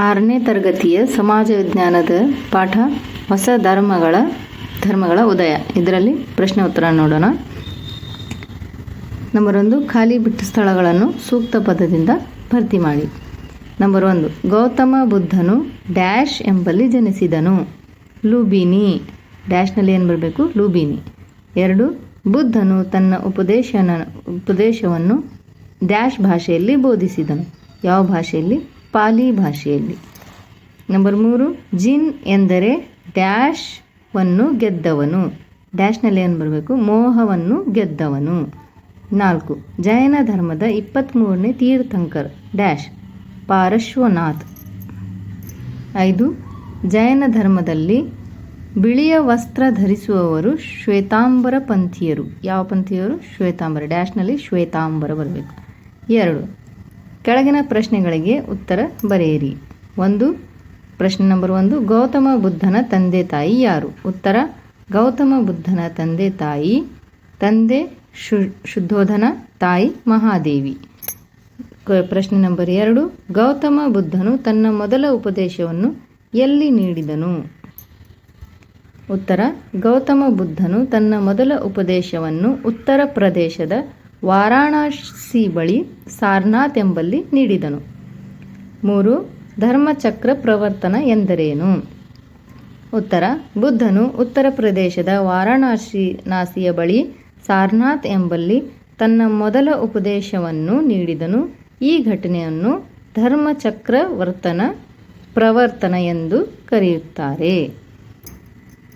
ಆರನೇ ತರಗತಿಯ ಸಮಾಜ ವಿಜ್ಞಾನದ ಪಾಠ ಹೊಸ ಧರ್ಮಗಳ ಧರ್ಮಗಳ ಉದಯ. ಇದರಲ್ಲಿ ಪ್ರಶ್ನೆ ಉತ್ತರ ನೋಡೋಣ. ನಂಬರ್ ಒಂದು, ಖಾಲಿ ಬಿಟ್ಟ ಸ್ಥಳಗಳನ್ನು ಸೂಕ್ತ ಪದದಿಂದ ಭರ್ತಿ ಮಾಡಿ. ನಂಬರ್ ಒಂದು, ಗೌತಮ ಬುದ್ಧನು ಡ್ಯಾಶ್ ಎಂಬಲ್ಲಿ ಜನಿಸಿದನು. ಲೂಬಿನಿ. ಡ್ಯಾಶ್ನಲ್ಲಿ ಏನು ಬರಬೇಕು? ಲೂಬಿನಿ. ಎರಡು, ಬುದ್ಧನು ತನ್ನ ಉಪದೇಶನ, ಉಪದೇಶವನ್ನು ಡ್ಯಾಶ್ ಭಾಷೆಯಲ್ಲಿ ಬೋಧಿಸಿದನು. ಯಾವ ಭಾಷೆಯಲ್ಲಿ? ಪಾಲಿ ಭಾಷೆಯಲ್ಲಿ. ನಂಬರ್ ಮೂರು, ಜಿನ್ ಎಂದರೆ ಡ್ಯಾಶ್ವನ್ನು ಗೆದ್ದವನು. ಡ್ಯಾಶ್ನಲ್ಲಿ ಏನು ಬರಬೇಕು? ಮೋಹವನ್ನು ಗೆದ್ದವನು. ನಾಲ್ಕು, ಜೈನ ಧರ್ಮದ ಇಪ್ಪತ್ತ್ಮೂರನೇ ತೀರ್ಥಂಕರ್, ಡ್ಯಾಶ್, ಪಾರಶ್ವನಾಥ್. ಐದು, ಜೈನ ಧರ್ಮದಲ್ಲಿ ಬಿಳಿಯ ವಸ್ತ್ರ ಧರಿಸುವವರು ಶ್ವೇತಾಂಬರ ಪಂಥೀಯರು. ಯಾವ ಪಂಥೀಯರು? ಶ್ವೇತಾಂಬರ. ಡ್ಯಾಶ್ನಲ್ಲಿ ಶ್ವೇತಾಂಬರ ಬರಬೇಕು. ಎರಡು ಕೆಳಗಿನ ಪ್ರಶ್ನೆಗಳಿಗೆ ಉತ್ತರ ಬರೆಯಿರಿ. ಒಂದು, ಪ್ರಶ್ನೆ ನಂಬರ್ ಒಂದು, ಗೌತಮ ಬುದ್ಧನ ತಂದೆ ತಾಯಿ ಯಾರು? ಉತ್ತರ, ಗೌತಮ ಬುದ್ಧನ ತಂದೆ ತಾಯಿ, ತಂದೆ ಶು, ಶುದ್ಧೋಧನ ತಾಯಿ ಮಹಾದೇವಿ. ಪ್ರಶ್ನೆ ನಂಬರ್ ಎರಡು, ಗೌತಮ ಬುದ್ಧನು ತನ್ನ ಮೊದಲ ಉಪದೇಶವನ್ನು ಎಲ್ಲಿ ನೀಡಿದನು? ಉತ್ತರ, ಗೌತಮ ಬುದ್ಧನು ತನ್ನ ಮೊದಲ ಉಪದೇಶವನ್ನು ಉತ್ತರ ಪ್ರದೇಶದ ವಾರಾಣಸಿ ಬಳಿ ಸಾರನಾಥ್ ಎಂಬಲ್ಲಿ ನೀಡಿದನು. ಮೂರು, ಧರ್ಮಚಕ್ರ ಪ್ರವರ್ತನ ಎಂದರೇನು? ಉತ್ತರ, ಬುದ್ಧನು ಉತ್ತರ ಪ್ರದೇಶದ ವಾರಾಣಸಿ ನಾಸಿಯ ಬಳಿ ಸಾರನಾಥ್ ಎಂಬಲ್ಲಿ ತನ್ನ ಮೊದಲ ಉಪದೇಶವನ್ನು ನೀಡಿದನು. ಈ ಘಟನೆಯನ್ನು ಧರ್ಮಚಕ್ರ ವರ್ತನ ಪ್ರವರ್ತನ ಎಂದು ಕರೆಯುತ್ತಾರೆ.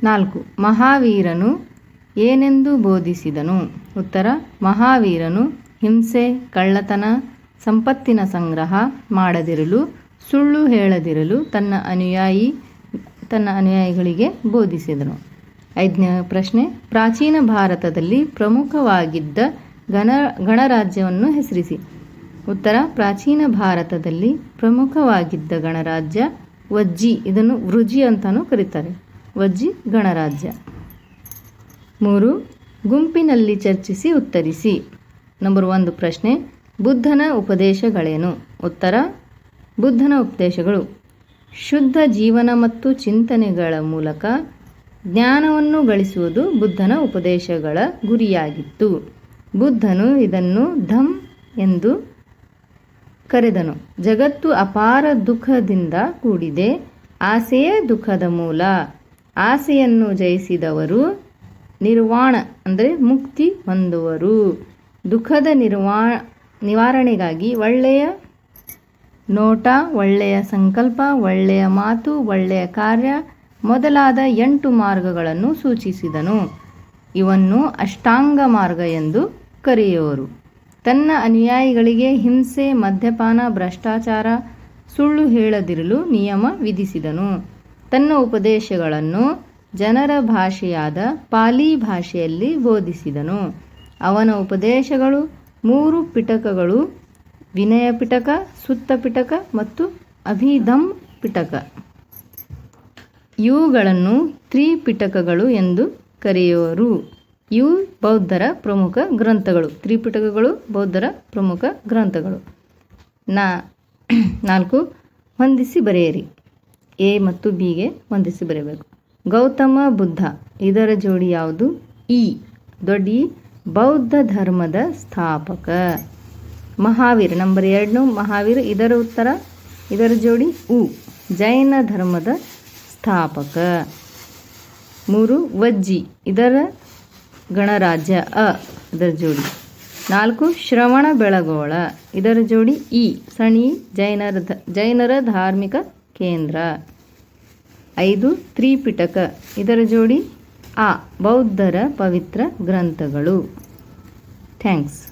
ನಾಲ್ಕು, ಮಹಾವೀರನು ಏನೆಂದು ಬೋಧಿಸಿದನು? ಉತ್ತರ, ಮಹಾವೀರನು ಹಿಂಸೆ, ಕಳ್ಳತನ, ಸಂಪತ್ತಿನ ಸಂಗ್ರಹ ಮಾಡದಿರಲು, ಸುಳ್ಳು ಹೇಳದಿರಲು ತನ್ನ ಅನುಯಾಯಿ, ತನ್ನ ಅನುಯಾಯಿಗಳಿಗೆ ಬೋಧಿಸಿದನು. ಐದನೇ ಪ್ರಶ್ನೆ, ಪ್ರಾಚೀನ ಭಾರತದಲ್ಲಿ ಪ್ರಮುಖವಾಗಿದ್ದ ಗಣ ಗಣರಾಜ್ಯವನ್ನು ಹೆಸರಿಸಿ. ಉತ್ತರ, ಪ್ರಾಚೀನ ಭಾರತದಲ್ಲಿ ಪ್ರಮುಖವಾಗಿದ್ದ ಗಣರಾಜ್ಯ ವಜ್ಜಿ, ಇದನ್ನು ವೃಜಿ ಅಂತಲೂ ಕರೀತಾರೆ. ವಜ್ಜಿ ಗಣರಾಜ್ಯ. ಮೂರು, ಗುಂಪಿನಲ್ಲಿ ಚರ್ಚಿಸಿ ಉತ್ತರಿಸಿ. ನಂಬರ್ ಒಂದು ಪ್ರಶ್ನೆ, ಬುದ್ಧನ ಉಪದೇಶಗಳೇನು? ಉತ್ತರ, ಬುದ್ಧನ ಉಪದೇಶಗಳು. ಶುದ್ಧ ಜೀವನ ಮತ್ತು ಚಿಂತನೆಗಳ ಮೂಲಕ ಜ್ಞಾನವನ್ನು ಗಳಿಸುವುದು ಬುದ್ಧನ ಉಪದೇಶಗಳ ಗುರಿಯಾಗಿತ್ತು. ಬುದ್ಧನು ಇದನ್ನು ಧಮ್ ಎಂದು ಕರೆದನು. ಜಗತ್ತು ಅಪಾರ ದುಃಖದಿಂದ ಕೂಡಿದೆ, ಆಸೆಯೇ ದುಃಖದ ಮೂಲ. ಆಸೆಯನ್ನು ಜಯಿಸಿದವರು ನಿರ್ವಾಣ ಅಂದರೆ ಮುಕ್ತಿ ಹೊಂದುವರು. ದುಃಖದ ನಿರ್ವಾ, ನಿವಾರಣೆಗಾಗಿ ಒಳ್ಳೆಯ ನೋಟ, ಒಳ್ಳೆಯ ಸಂಕಲ್ಪ, ಒಳ್ಳೆಯ ಮಾತು, ಒಳ್ಳೆಯ ಕಾರ್ಯ ಮೊದಲಾದ ಎಂಟು ಮಾರ್ಗಗಳನ್ನು ಸೂಚಿಸಿದನು. ಇವನ್ನು ಅಷ್ಟಾಂಗ ಮಾರ್ಗ ಎಂದು ಕರೆಯುವರು ತನ್ನ ಅನುಯಾಯಿಗಳಿಗೆ ಹಿಂಸೆ, ಮದ್ಯಪಾನ, ಭ್ರಷ್ಟಾಚಾರ, ಸುಳ್ಳು ಹೇಳದಿರಲು ನಿಯಮ ವಿಧಿಸಿದನು. ತನ್ನ ಉಪದೇಶಗಳನ್ನು ಜನರ ಭಾಷೆಯಾದ ಪಾಲಿ ಭಾಷೆಯಲ್ಲಿ ಬೋಧಿಸಿದನು. ಅವನ ಉಪದೇಶಗಳು ಮೂರು ಪಿಟಕಗಳು, ವಿನಯ ಪಿಟಕ, ಸುತ್ತ ಪಿಟಕ ಮತ್ತು ಅಭಿಧಮ್ ಪಿಟಕ. ಇವುಗಳನ್ನು ತ್ರಿಪಿಟಕಗಳು ಎಂದು ಕರೆಯುವರು ಇವು ಬೌದ್ಧರ ಪ್ರಮುಖ ಗ್ರಂಥಗಳು. ತ್ರಿಪಿಟಕಗಳು ಬೌದ್ಧರ ಪ್ರಮುಖ ಗ್ರಂಥಗಳು. ನಾ ನಾಲ್ಕು ಹೊಂದಿಸಿ ಬರೆಯಿರಿ. ಎ ಮತ್ತು ಬಿಗೆ ಹೊಂದಿಸಿ ಬರೆಯಬೇಕು. ಗೌತಮ ಬುದ್ಧ. ಇದರ ಜೋಡಿ ಯಾವುದು? ಇ ದೊಡ್ಡಿ, ಬೌದ್ಧ ಧರ್ಮದ ಸ್ಥಾಪಕ. ಮಹಾವೀರ. ನಂಬರ್ ಎರಡನು ಮಹಾವೀರ. ಇದರ ಉತ್ತರ? ಇದರ ಜೋಡಿ ಉ. ಜೈನ ಧರ್ಮದ ಸ್ಥಾಪಕ. ಮೂರು, ವಜ್ಜಿ. ಇದರ ಗಣರಾಜ್ಯ ಅ. ಇದರ ಜೋಡಿ. ನಾಲ್ಕು, ಶ್ರವಣ ಬೆಳಗೋಳ. ಇದರ ಜೋಡಿ ಇ. ಸಣಿ, ಜೈನರ ಜೈನರ ಧಾರ್ಮಿಕ ಕೇಂದ್ರ. ಐದು ತ್ರಿಪಿಟಕ. ಇದರ ಜೋಡಿ ಆ ಬೌದ್ಧರ ಪವಿತ್ರ ಗ್ರಂಥಗಳು. ಥ್ಯಾಂಕ್ಸ್.